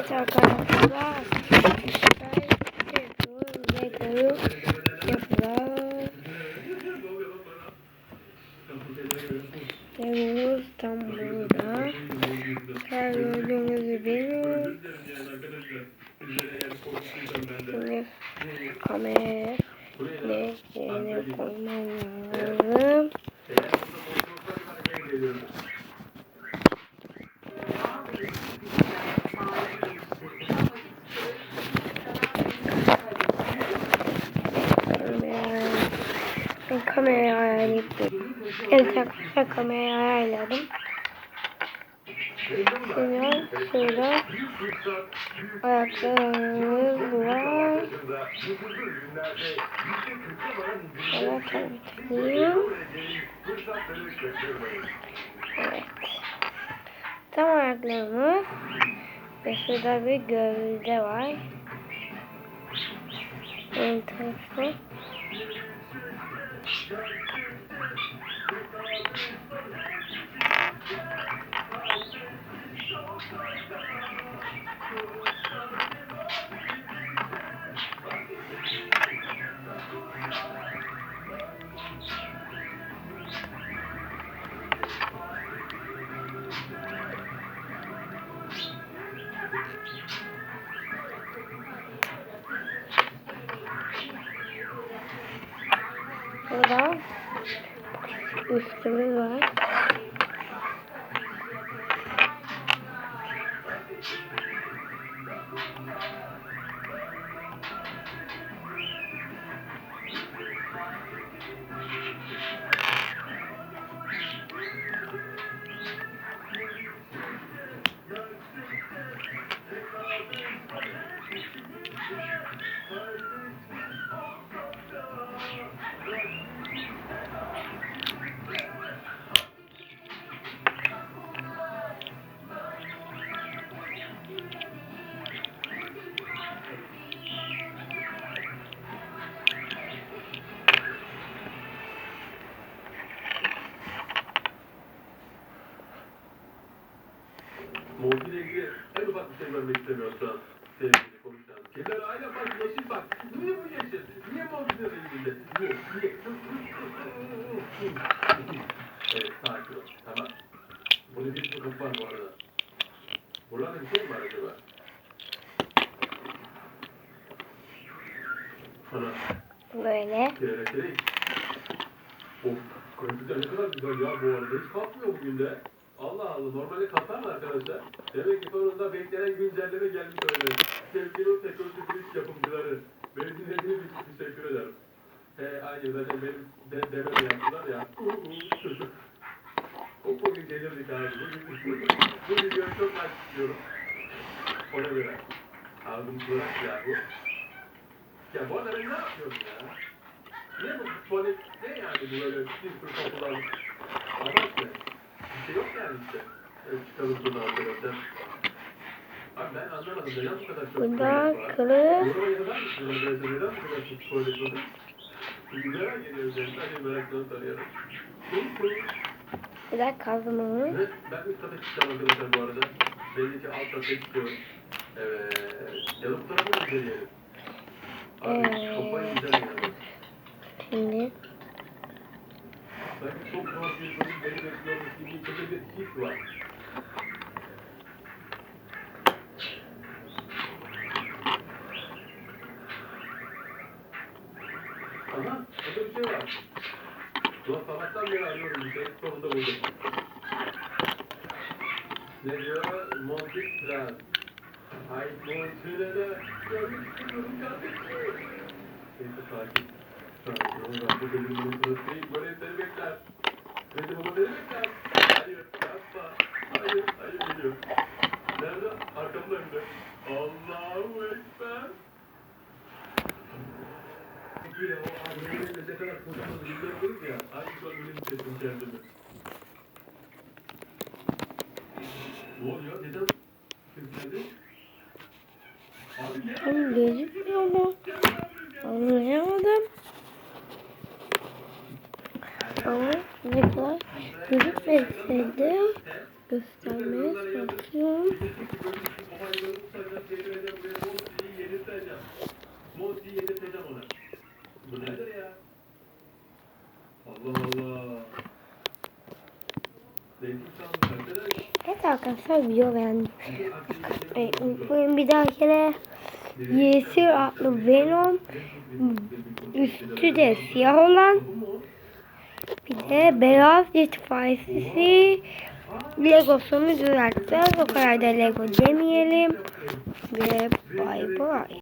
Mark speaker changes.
Speaker 1: Evet arkadaşlar. Ben yapıyorum. Lego'yu yapıyorum. Lego'muz tam burada. Her gördüğünüz gibi. Şimdi kamerayı yerine koymam lazım. Kamerayı, ben kamerayı ayarlayıp Evet arkadaşlar kamerayı ayarladım. Şimdi şurada ayaklarımız var. Şöyle tanıtayım. Evet. Tam ayaklarımız ve şurada bir gövde var. Ön tarafı. Thank you. Burada üstümüz var.
Speaker 2: Monty ile ilgili en ufak bir şey görmek istemiyorsa sevgili konuşan. Keder aile bak yeşil bak. Niye bu yeşil? Niye Monty'nin elinde? Niye? Niye? evet sakin ol. Tamam. Bunun bir sıkıntı var bu arada. Buralarda bir şey mi var acaba? Ana.
Speaker 1: Böyle.
Speaker 2: Kerek kerek. Of. Grafikler ne kadar güzel ya bu arada. Hiç kalkmıyor bugün de. Allah Allah. Normalde kalkar mı arkadaşlar? Demek ki sonunda beklenen güncelleme gelmiş öyle. Sevgili teknoloji kriz yapımcıları. Beni dinlediğiniz için teşekkür ederim. He aynı zaten benim de, dememe yaptılar ya. o bugün gelirdik abi. Bugün, bu videoyu çok like istiyorum. Ona göre. Aldım bırak ya bu. Ya bu arada ben ne yapıyorum ya? Ne bu tuvalet ne yani bu böyle bir sürü kapılar ne? Bir şey yok yani işte. Evet çıkalım buradan arkadaşlar. Abi ben anlamadım neden bu kadar çok
Speaker 1: Burada
Speaker 2: tuvalet var?
Speaker 1: kılıç.
Speaker 2: Buraya yazar mısın arkadaşlar neden bu kadar çok tuvalet var? Çünkü merak ediyorum seni sadece meraktan soruyorum.
Speaker 1: Bir de kazmamız.
Speaker 2: Ve ben üst kata çıkacağım arkadaşlar bu arada. Belli ki alt kata çıkıyorum. Evet. Bu tarafa da gidelim. Abi
Speaker 1: Evet.
Speaker 2: kafayı yiyeceğim yani.
Speaker 1: Şimdi
Speaker 2: Sanki çok zor bir bölüm beni bekliyormuş gibi bir his var. Aha, burada bir şey var. Ulan sabahtan beri arıyorum bir şey, sonunda buldum. Ne diyor? Monty Plan. Ay Monty'de de görmek istiyorum kardeşim. Neyse sakin. Sakin ol, ben bu bölümün sırası değil, böyle bekler. Beni baba beni bekler. Hayır, yapma. Hayır, hayır geliyor. Nerede? Arkamda önde. Allahu Ekber. Ya, o annelerle ne kadar konuşmanız bilmiyoruz ya. Aynı şu an öyle hissettim kendimi.
Speaker 1: Ama ne kadar
Speaker 2: çocuk verse de göstermeye çalışıyorum.
Speaker 1: Evet arkadaşlar video beğendim. Unutmayın bir dahakine Yesir adlı Venom üstü de siyah olan bir de beyaz itfaiyesi Legosunu düzelteceğiz. O kadar da Lego demeyelim. Ve bay bay.